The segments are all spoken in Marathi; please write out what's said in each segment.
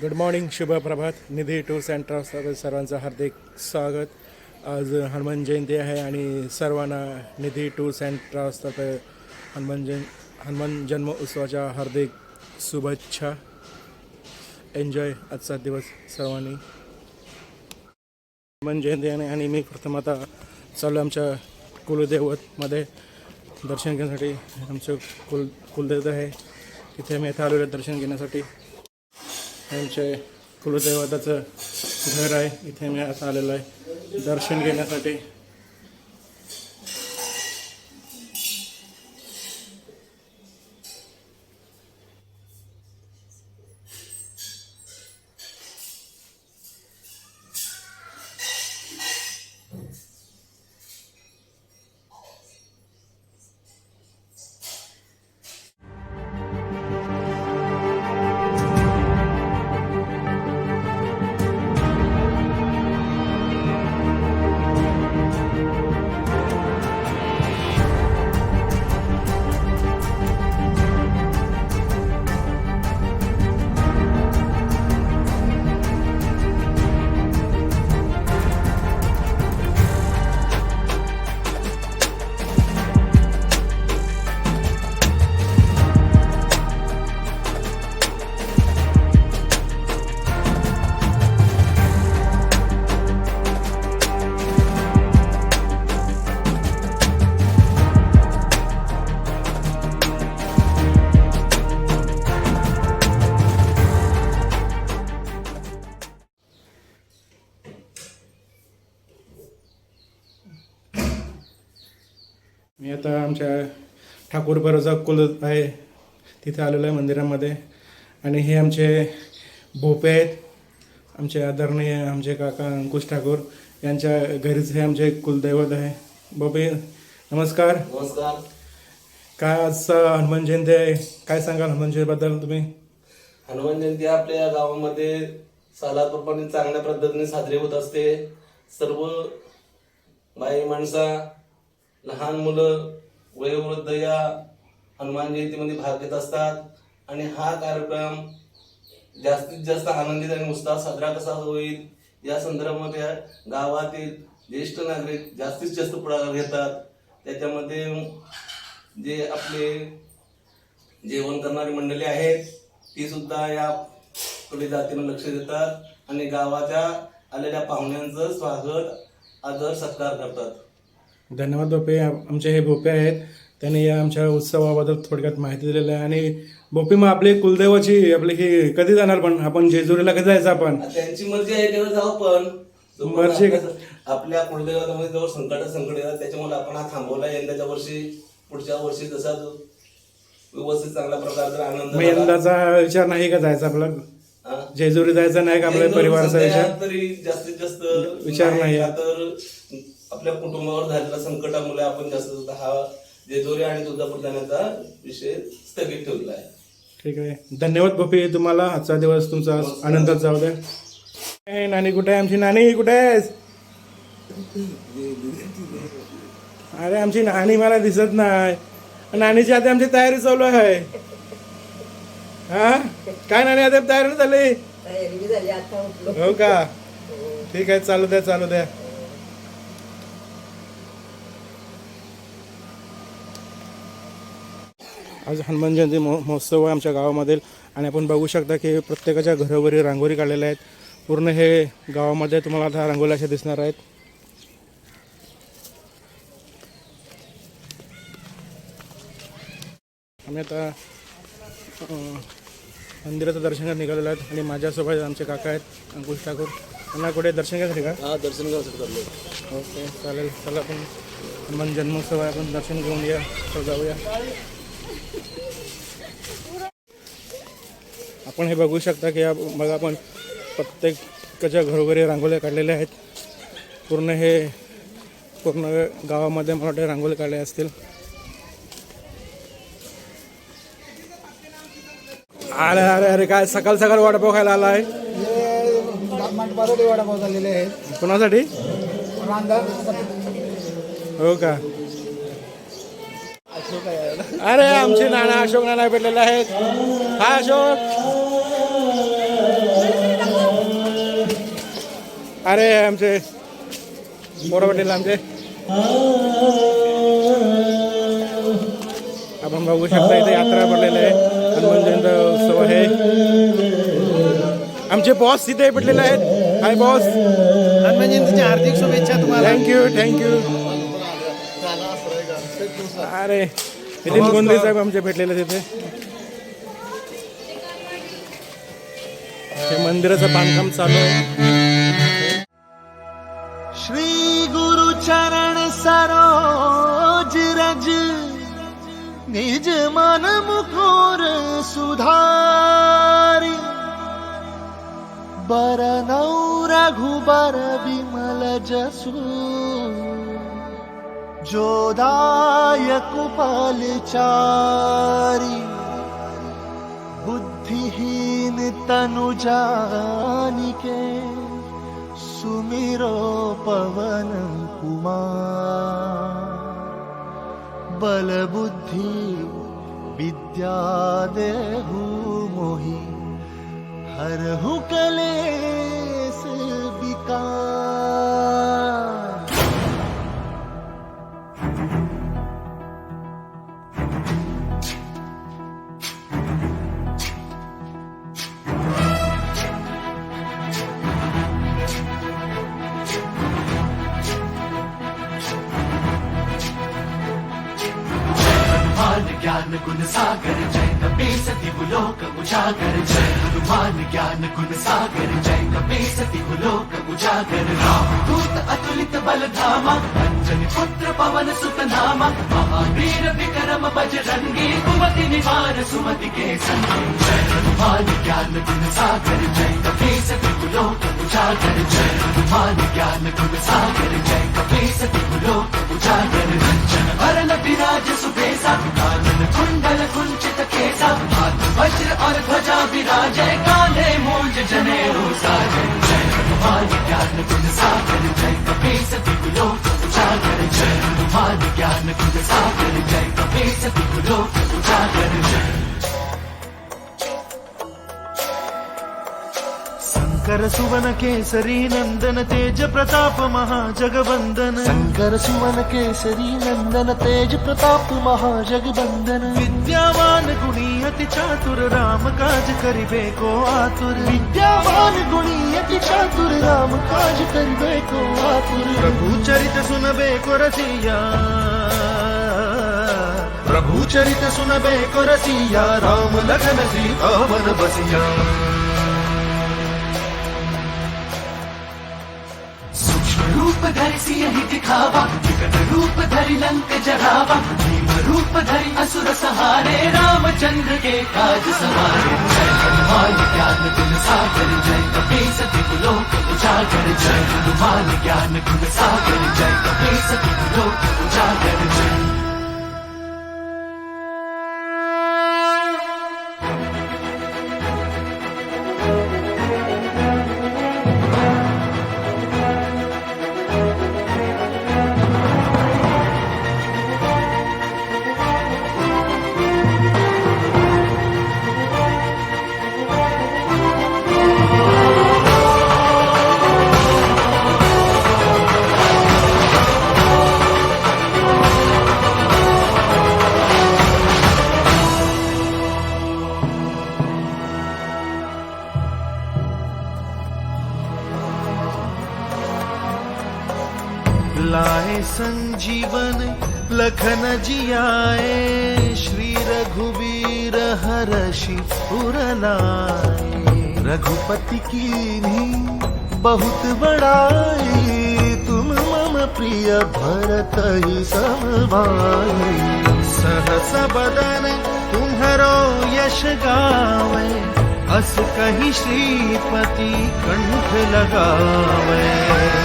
गुड मॉर्निंग शुभ प्रभात निधी टूर्स अँड ट्रॅव्हल्स सर्वांचं हार्दिक स्वागत. आज हनुमान जयंती आहे आणि सर्वांना निधी टूर्स अँड ट्रॅव्हल्सतर्फे हनुमान जयं हनुमान जन्म उत्सवाच्या हार्दिक शुभेच्छा. एन्जॉय आजचा दिवस सर्वांनी. हनुमान जयंती आहे आणि मी प्रथम आता चालू आमच्या कुलदैवतमध्ये. दर्शन घेण्यासाठी आमचं कुल कुलदैवत आहे. तिथे मी इथे आलेलो दर्शन घेण्यासाठी. आमचे कुलदैवताचं घर आहे. इथे मी आता आलेलो आहे. दर्शन घेण्यासाठी. मी आता आमच्या ठाकूर बरोजा कुल आहे तिथे आलेलो आहे मंदिरामध्ये. आणि हे आमचे भोपे आहेत आमचे आदरणीय आमचे काका अंकुश ठाकूर यांच्या घरीच हे आमचे कुलदैवत आहे. भोपे नमस्कार. नमस्कार. काय आजचा हनुमान जयंती आहे? काय सांगाल हनुमान जयंतीबद्दल तुम्ही? हनुमान जयंती आपल्या गावामध्ये सालापूरपणे चांगल्या पद्धतीने साजरी होत असते. सर्व बाई माणसा लहान मुलं वयोवृद्ध या हनुमान जयंतीमध्ये भाग घेत असतात. आणि हा कार्यक्रम जास्तीत जास्त आनंदित आणि उत्साह साजरा कसा होईल या संदर्भामध्ये गावातील ज्येष्ठ नागरिक जास्तीत जास्त पुढाकार घेतात. त्याच्यामध्ये जे आपले जेवण करणारी मंडळी आहेत ती सुद्धा या पुढे जातीनं लक्ष देतात आणि गावाच्या आलेल्या पाहुण्यांचं स्वागत आदर सत्कार करतात. धन्यवाद भोपे आमचे हे भोपे आहेत त्यांनी या आमच्या उत्सवाबद्दल थोडक्यात माहिती दिलेली आहे आणि भोपे मग आपली कुलदैवाची आपली ही कधी जाणार पण आपण जेजुरीला कधी जायचं आपण त्यांची मर्जी आहे तेव्हा जाऊ पण मर्जी? आपल्या- कुलदैवतामध्ये जवळ संकट संकट येतात त्याच्यामुळे आपण हा थांबवला यंदाच्या वर्षी पुढच्या वर्षी जसा व्यवस्थित चांगल्या प्रकारचा आनंद मग. यंदाचा विचार नाही का जायचा आपला? जेजुरी जायचा नाही का आपल्या परिवाराचा विचार तरी जास्तीत जास्त विचार नाही. तर आपल्या कुटुंबावर झालेल्या संकटामुळे आपण जास्त हा जेजुरी आणि तुळजापूर जाण्याचा विषय स्थगित ठेवला आहे. ठीक आहे. धन्यवाद भोपी तुम्हाला आजचा दिवस तुमचा आनंदात जाऊ द्या. नानी कुठे आहे आमची नानी? कुठे आहेस? अरे आमची नानी मला दिसत नाही. नानीची आता आमची तयारी चालू आहे. हा? काय नानी आता तयारी झाली? तयारी बी झाली आता उठलो. हो का? ठीक आहे चालू द्या चालू द्या. आज हनुमान जयंती महो महोत्सव आहे आमच्या गावामधील. आणि आपण बघू शकता की प्रत्येकाच्या घरोघरी रांगोळी काढलेल्या आहेत. पूर्ण हे गावामध्ये तुम्हाला आता रांगोळ्या अशा दिसणार आहेत. आम्ही आता मंदिराचं दर्शन निघालेलो आहेत. आणि माझ्यासोबत आमचे काका आहेत अंकुश ठाकूर. त्यांना कुठे दर्शन घ्यायसाठी का? हा दर्शन करतो ओके चालेल. चला आपण हनुमान जन्मोत्सव आहे. आपण दर्शन घेऊन या जाऊया. आपण हे बघू शकता की या बघा आपण प्रत्येकाच्या घरोघरी रांगोळ्या काढलेल्या आहेत. पूर्ण हे पूर्ण गावामध्ये मला वाटतं रांगोळी काढल्या असतील. अरे अरे अरे काय सकाळ सकाळ वडापाव खायला आला आहे? वडापाव झालेले आहेत कोणासाठी? हो का? अरे आमचे नाना अशोक नाना भेटलेले आहेत. हा अशोक. अरे आमचे मोठा पटेल आमचे. आपण बघू शकता इथे यात्रा पडलेलं आहे. हनुमान जयंती उत्सव आहे. आमचे बॉस तिथे पडलेले आहेत. हाय बॉस हनुमान जयंतीच्या हार्दिक शुभेच्छा तुम्हाला. थँक्यू थँक्यू अरे नितीन गोंधळे साहेब आमचे भेटलेले तिथे मंदिराचं बांधकाम चालू आहे. श्री गुरु चरण सरोज रज। निज मन मुकुर सुधारी। बरनौ रघुबर जसु। जोदायक चारी। बुद्धिहीन तनु जानिके सुमिरो पवन कुमार। बलबुद्धि विद्या देहु मोहि। हरहु कलेस ज्ञान गुण सागर जय कपे कपीस लोक उजागर जय हनुमान ज्ञान गुण सागर जय कपे कपीस लोक उजागर। राम दूत अतुलित बल धामा अंजन पुत्र पवन सुत नामा महावीर विक्रम बजरंगी कुमति निवार सुमति के संगी जय हनुमान ज्ञान गुण सागर जय कपे कपीस लोक उजागर जय हनुमान ज्ञान गुण सागर जय कपे कपीस लोक उजागर। रंजन भरन विराज सुबेसा उजागर शंकर सुवन केसरी नंदन तेज प्रताप महाजगवंदन शंकर सुवन केसरी नंदन तेज प्रताप महाजगवंदन विद्यावान गुणी अति चातुर राम काज करिबे को आतुर. विद्यावान गुणी अति चातुर राम काज करिबे को आतुर. प्रभु चरित सुनबे को रसिया. प्रभु चरित सुनबे को रसिया राम लखन सीता वन बसिया रूप धरि दिखावा रूप धरि लंक जरावा भीम रूप धरि असुर सहारे, रामचंद्र के काज सवारे। जय हनुमान, ज्ञान गुण सागर, जय कपीस लोक उजागर। जय हनुमान, ज्ञान गुण सागर, जय कपीस लोक लाए संजीवन लखन जियाए श्री रघुवीर हरषि पुरलाए रघुपति की बहुत बड़ाई तुम मम प्रिय भरत ही समभाई सहस बदन तुम्हरो यश गावे अस कही श्रीपति कंठ लगावे।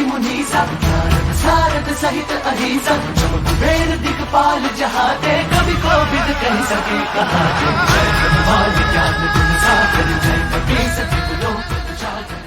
ब्रह्मादि मुनीसा भारत सारद सहित अहिंसा जब कुबेर दिखपाल जहाते कवि को विद कह सके कहा जय हनुमान ज्ञान गुण सागर जय कपीस लोक उजागर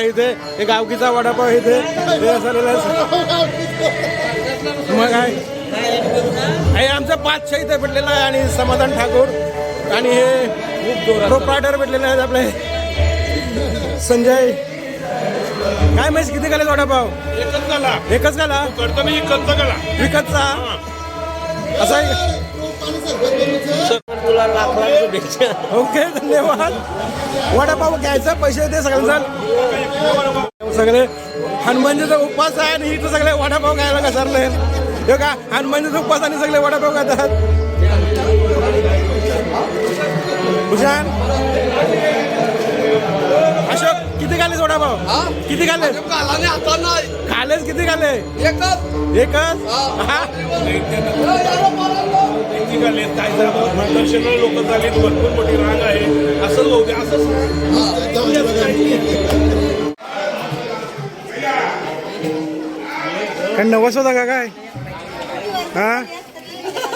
खायला इथे. हे गावकीचा वडापाव इथे. हे मग आहे. आमचा पाच इथे भेटलेला आहे आणि समाधान ठाकूर. आणि हे प्रोप्रायटर भेटलेले आहेत आपले. संजय. काय माहिती किती गेले वडापाव? एकच झाला एकच गाला करतो मी इकडचा ओके धन्यवाद. वडापाव घ्यायचा पैसे दे सगळ्यांचा सगळे हनुमानजीचा उपवास आहे आणि इथं सगळे वडापाव खायला घसरले. हे का हनुमानजीचा उपवास आणि सगळे वडापाव खातात हुशान अशोक किती खाल्ले वडापाव? किती खाल्ले खाल्लेस किती खाल्ले? एकच. हा? निघाले दर्शनाला लोक झाले भरपूर मोठी रांग आहे. असं होऊ दे असं काय नवस होता का काय? हा?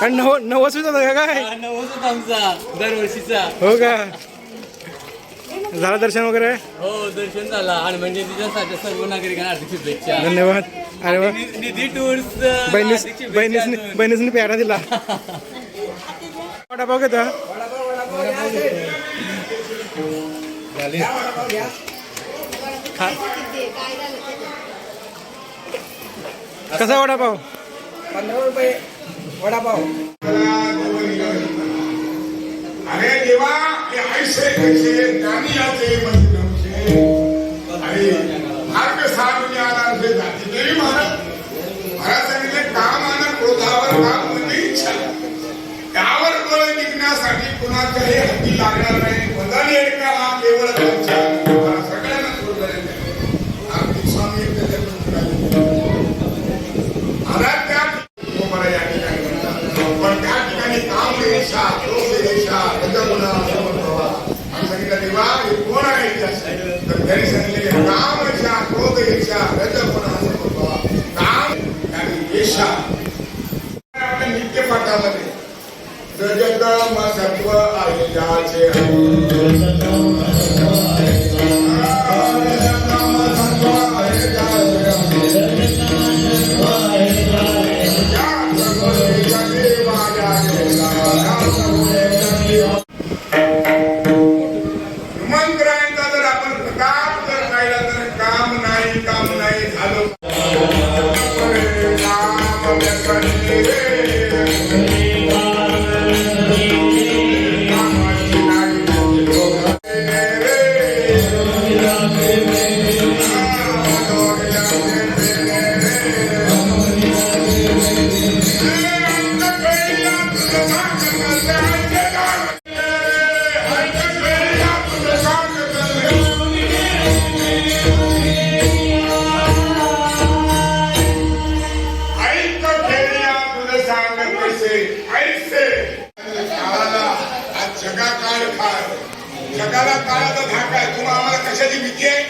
काय नव नवस होता का काय? नवस आमचा दरवर्षीचा. हो का? झालं दर्शन वगैरे? हो दर्शन झाला. हनुमान जयंतीच्या सर्व नागरिकांना हार्दिक शुभेच्छा. धन्यवाद. अरे निधी टूर्स बहिणीस हार्दिक शुभेच्छा. बहिणीस बहिणीसनी प्यारा दिला. वडापाव घेता. कसा वडापाव पंधरा रुपये वडापाव अरे देवा हे ऐसे कैसे ज्ञानियाचे मंदिरमचे आणि मार्ग साधण्याला जे जाती देवी महाराज महाराज सांगितले काम आणि क्रोधावर काम बळ निघण्यासाठी कुणाच्याही लागणार नाही. बदल येणं हा केवळ जगाला काळाचा धाक आहे. तुम्हाला आम्हाला कशाची भीती आहे?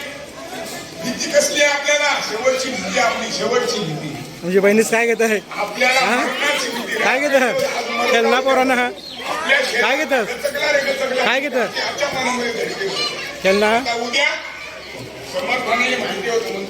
भीती कसली आहे आपल्याला? शेवटची भीती आपली शेवटची भीती. म्हणजे बहिणीच काय घेत आहे? काय घेत खेळणा पोरांना हा? काय घेत काय घेत खेळणा उद्या समर्थाने माहिती होत म्हणून